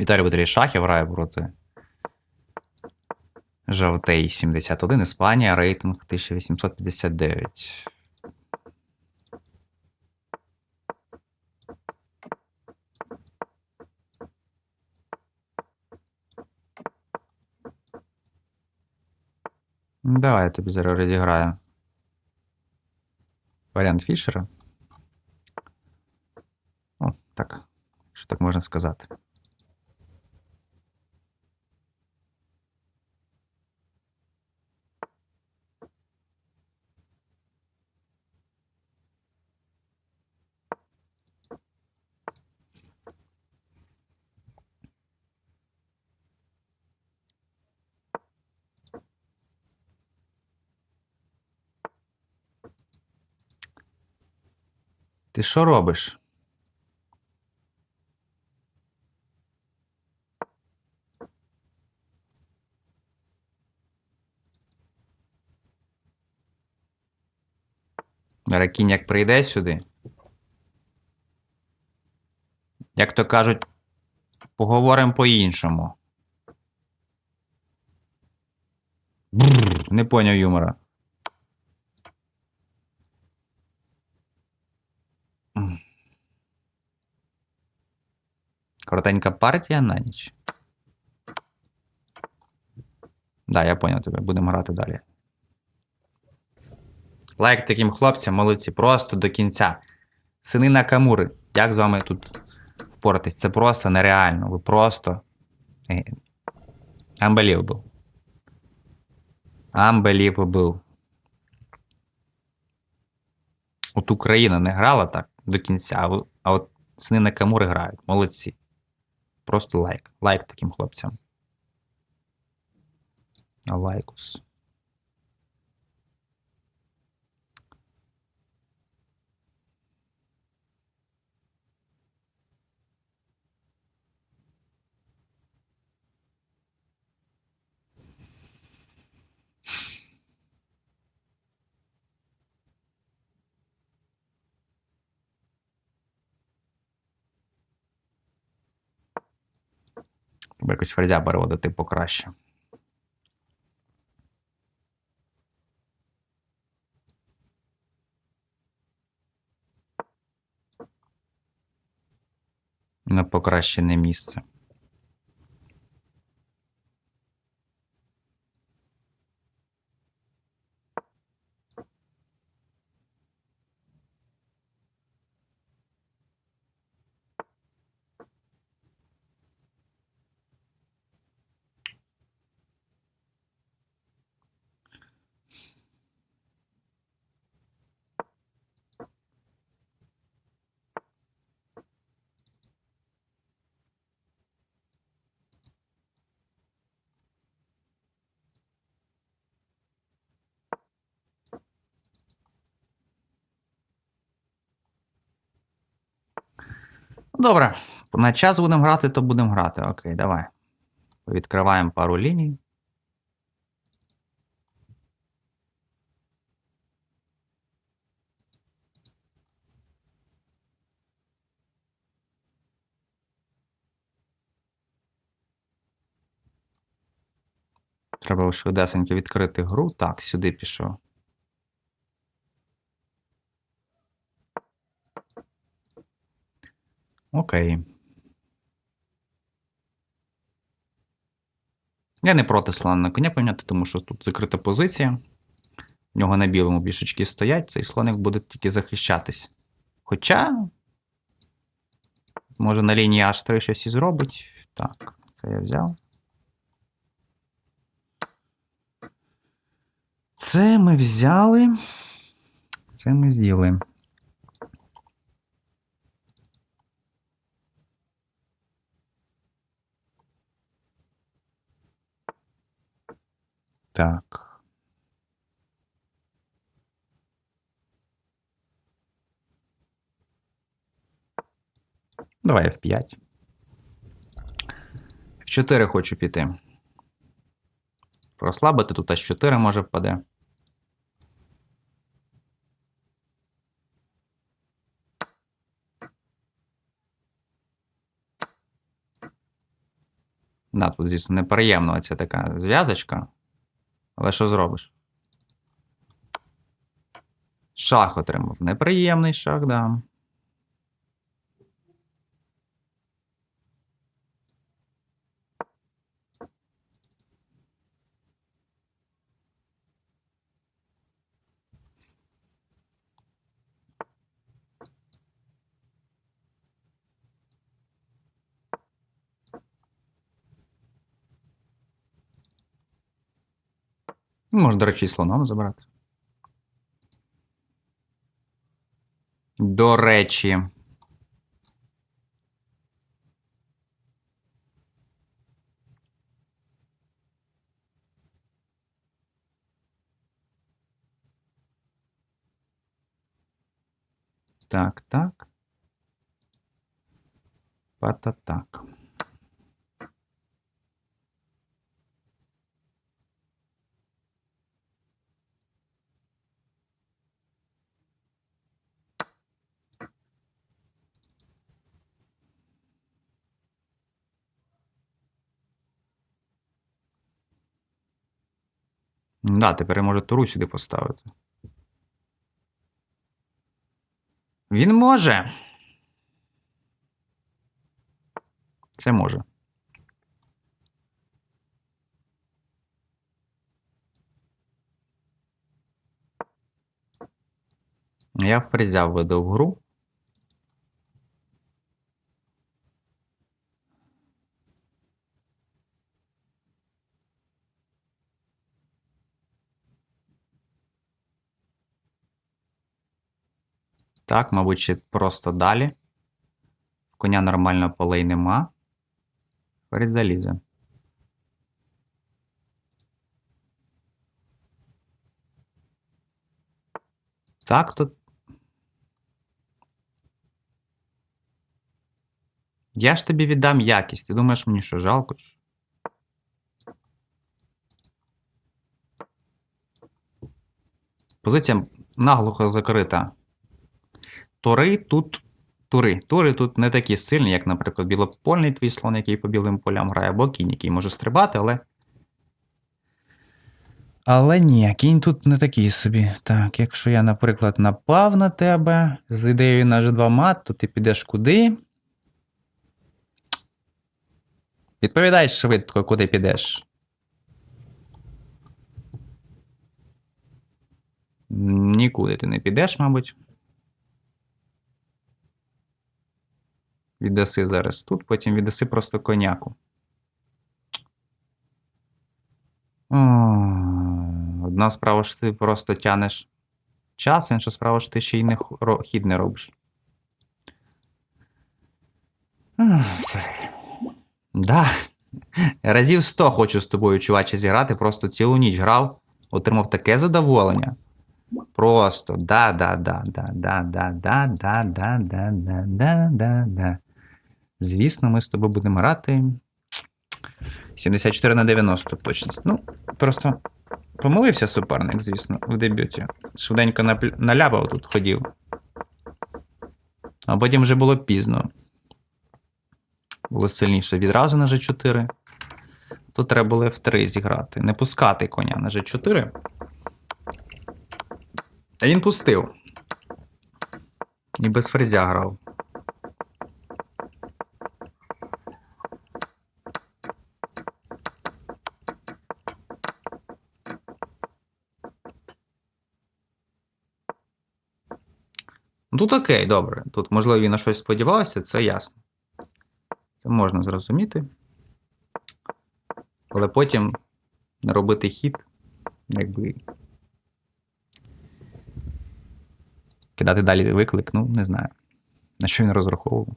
Віталій Батарій Шахів грає проти Жовтей 71, Іспанія, рейтинг 1859. Ну, Давай я тобі зараз розіграю. Варіант Фішера. О, так. Що так можна сказати. Ти що робиш? Ракінь як прийде сюди. Як то кажуть, поговоримо по-іншому. Не поняв юмора. Коротенька партія на ніч. Да, я поняв тебе. Будемо грати далі. Лайк таким хлопцям, молодці, просто до кінця. Сини Накамури. Як з вами тут впоратись? Це просто нереально. Ви просто. е, Unbelievable. Unbelievable. От Україна не грала так до кінця, а от сини Накамури грають. Молодці. Просто лайк. Лайк таким хлопцям. Лайкус. Треба якось ферзя переводити покраще. На покращене місце. Добре, на час будемо грати, то будемо грати. Окей, давай. Відкриваємо пару ліній. Треба швидесенько відкрити гру. Так, сюди пішов. Окей. Я не проти слона на коня поміняти, тому що тут закрита позиція. В нього на білому бішечки стоять, цей слоник буде тільки захищатись. Хоча. Може на лінії H3 щось і зробить. Так, це я взяв. Це ми взяли. Це ми з'їли. Так. Давай F5. F4 хочу піти. Прослабити тут H4 може впаде. Да, тут, звісно, неприємна ця така зв'язочка. Але що зробиш? Шах отримав. Неприємний шах, да. Ну, Можна, до речі, і слоном забрати. До речі. Так, так. Пата-так. Да, тепер я можу туру сюди поставити. Він може. Це може. Я фрезя введу в гру. Так, мабуть, ще просто далі. Коня нормально полей нема. Ферзь залізе. Так, тут. Я ж тобі віддам якість. Ти думаєш, мені що жалко? Позиція наглухо закрита. Тури тут. Тури. Тури тут не такі сильні, як, наприклад, білопольний твій слон, який по білим полям грає, або кінь, який може стрибати, але. Але ні, кінь тут не такий собі. Так, якщо я, наприклад, напав на тебе з ідеєю на G2 мат, то ти підеш куди? Відповідай швидко, куди підеш. Нікуди ти не підеш, мабуть. Віддаси зараз тут, потім віддаси просто коняку. О, Одна справа, що ти просто тянеш час, інша справа, що ти ще й не хід не робиш. Да. Разів 100 хочу з тобою, чуваче, зіграти, просто цілу ніч грав, отримав таке задоволення. Просто да, Звісно, ми з тобою будемо грати. 74 на 90 точність. Ну, просто помилився суперник, звісно, в дебюті. Швиденько напл- наляпав тут ходів. А потім вже було пізно. Було сильніше. Відразу на G4. Тут треба було F3 зіграти. Не пускати коня на G4. А він пустив. І без фрезя грав. Тут окей, добре. Тут, можливо, він на щось сподівався, це ясно. Це можна зрозуміти. Але потім робити хід, якби. Кидати далі виклик, ну, не знаю. На що він розраховував.